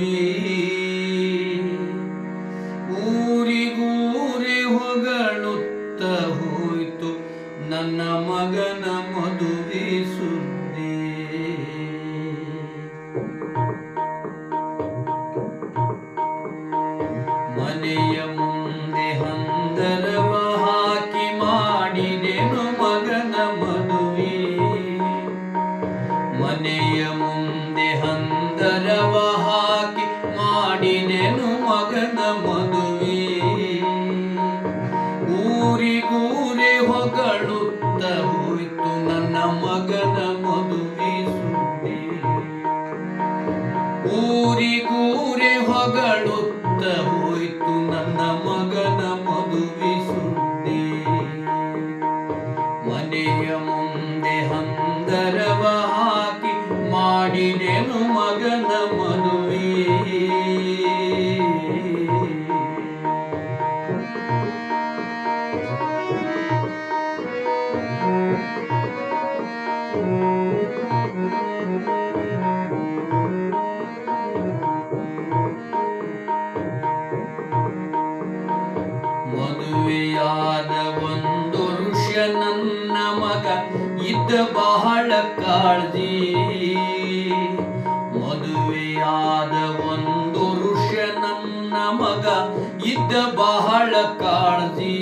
ಊರಿ ಊರಿಗೂರಿ ಹೊಗಳುತ್ತ ಹೋಯಿತು ನನ್ನ ಮಗನ ಮದುವೆ ಸುದ್ದಿ. ಮನೆಯ ಮಾಡಿದೆನು ನನ್ನ ಮಗ ಇದ್ದ ಬಹಳ ಕಾಳಜಿ. ಮದುವೆಯಾದ ಒಂದು ಋಷ್ಯ ನನ್ನ ಮಗ ಇದ್ದ ಬಹಳ ಕಾಳಜಿ.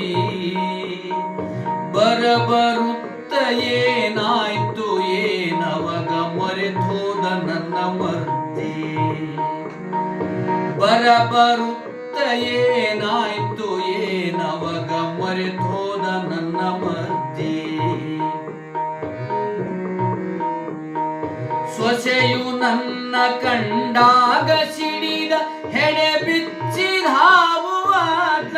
ಬರಬರುತ್ತ ಏನಾಯ್ತು ಏನವಗ ಮರೆತೋದ ನನ್ನ ಮರ್ತಿ. ಬರಬರುತ್ತ ಏನಾಯ್ತು ಏನವಗ ಮರೆತೋದ ಕಂಡಾಗ ಸಿಡಿದ ಹೆಣೆ ಬಿಚ್ಚಿದ ಹಾವುವಾದ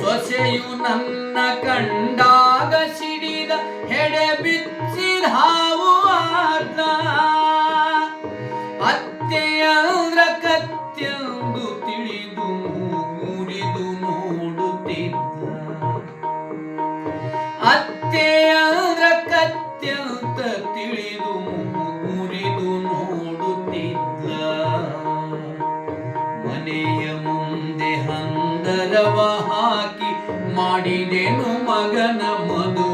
ಸೊಸೆಯು ನನ್ನ ಕಂಡಾಗ ಸಿಡಿದ ಹೆಡೆ ಬಿಚ್ಚಿದ ಹಾವುವಾದ ಅತ್ತೆಯಂದ್ರ ಕತ್ತೆಂದು ತಿಳಿದು ಮುರಿದು ನೋಡುತ್ತಿದ್ದ. ಅತ್ತೆಯಂದ್ರ ತಿಳಿದು ಮುರಿದು ನೋಡುತ್ತಿದ್ದ. ಮನೆಯ ಮುಂದೆ ಹಂದರವ ಹಾಕಿ ಮಾಡಿದೆನು ಮಗನ ಮದುವೆ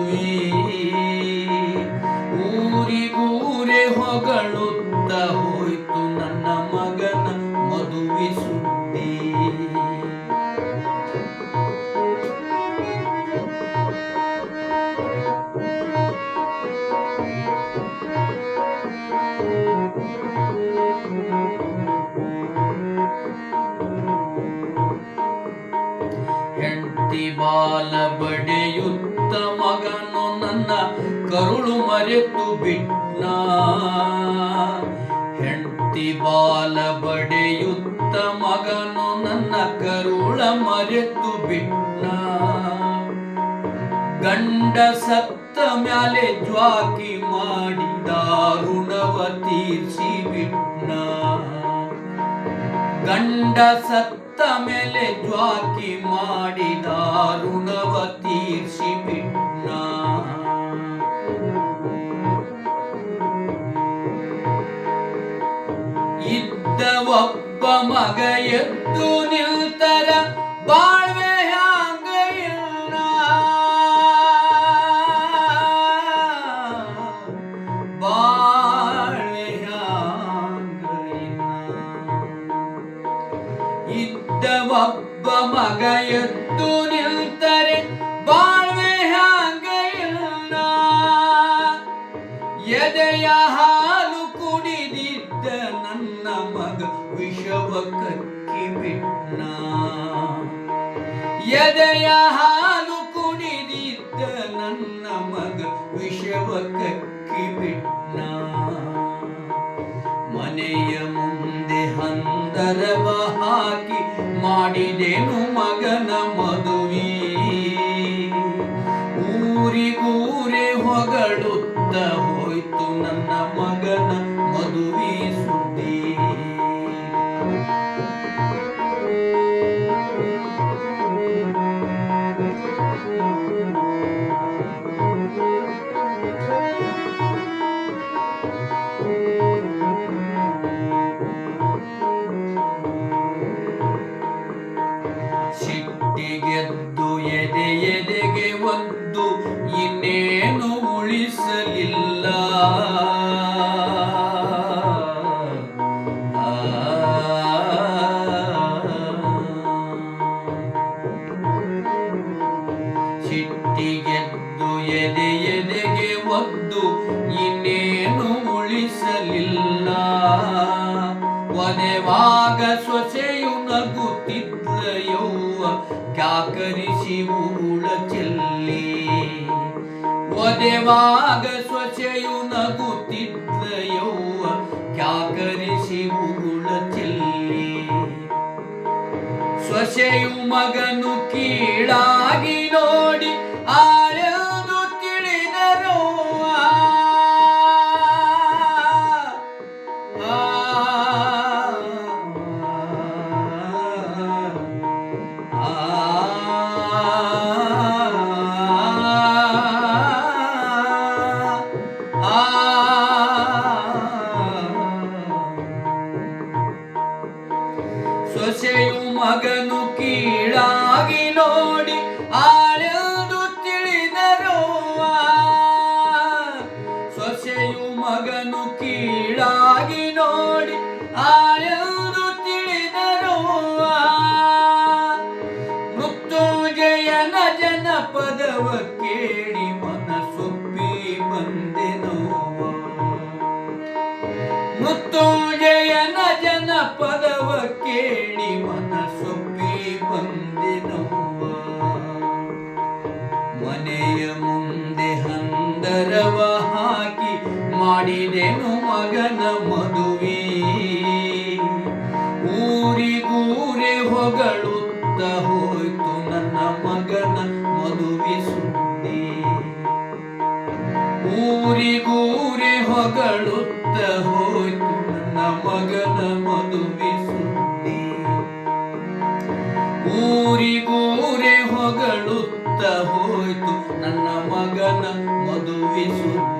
ಹೆಂಡತಿ ಬಡಿಯುತ್ತ ಮಗನು ನನ್ನ ಕರುಳು ಮರೆತು ಬಿಟ್ಟ ಹೆಂಡತಿ ಬಾಲ ಬಡೆಯುತ್ತ ಮಗನು ನನ್ನ ಕರುಳ ಮರೆತು ಬಿಟ್ಟ ಗಂಡ ಸತ್ತ ಮ್ಯಾಲೆ ಜ್ವಾಕಿ ಮಾಡಿದ ಋಣವ ತೀರ್ಸಿ ಬಿಟ್ನ ಗಂಡ ಸತ್ತ ಮೇಲೆ ಜ್ವಾಕಿ ಮಾಡಿದ ಋಣವ ತೀರ್ಸಿ ಬಿಟ್ನ ಇದ್ದ ಒಬ್ಬ ಮಗ ಎದ್ದು ನಿಲ್ತರ ವಿಷವ ಕಕ್ಕಿ ಮನೆಯ ಮುಂದೆ ಹಂದರವ ಹಾಕಿ ಮಾಡಿದೆನು ಮಗನ ಮದುವೆ. ಊರಿಗೂರೆ ಹೊಗಳುತ್ತ ಹೋಯ್ತು ನನ್ನ ಮಗನ ಸಿಟ್ಟಿಗೆದ್ದು ಎದೆ ಎದೆಗೆ ಒದ್ದು ಇನ್ನೇನು ಉಳಿಸಲಿಲ್ಲ. ಒದೆವಾಗ ಸೊಸೆಯು ನಗುತ್ತಿದ್ದ ಯೌವ ಕ್ಯಾಕರಿಸಿ ಉಗುಳ ಚೆಲ್ಲಿ ಒದೆವಾಗ ಸೊಸೆಯು ನಗುತ್ತಿದ್ದ ಯೌವ ಕ್ಯಾಕರಿಸಿ ಉಗುಳ ಚೆಲ್ಲಿ ಸೊಸೆಯು ಮಗನು ಕೀಳಾಗಿ ಮಗನು ಕೀಳಾಗಿ ನೋಡಿ ಆಳೆಂದು ತಿಳಿದರು ಸೊಸೆಯು ಮಗನು ಕೀಳಾಗಿ ನೋಡಿ ಆಳೆದು ಮೃತ್ಯುಂಜಯನ ಜನಪದವ ಕೇಳಿ ಮನಸ್ಸೊಪ್ಪಿ ಬಂದೆನವ್ವ ಮನೆಯ ಮುಂದೆ ಹಂದರವ ಹಾಕಿ ಮಾಡಿದೆನು ಮಗನ ಮದುವೆ ಮಗನ ಮದುವೆ ಸುದ್ದಿ. ಊರಿಗೂರಿ ಹೊಗಳುತ್ತ ಹೋಯ್ತು ನನ್ನ ಮಗನ ಮದುವೆ ಸುದ್ದಿ.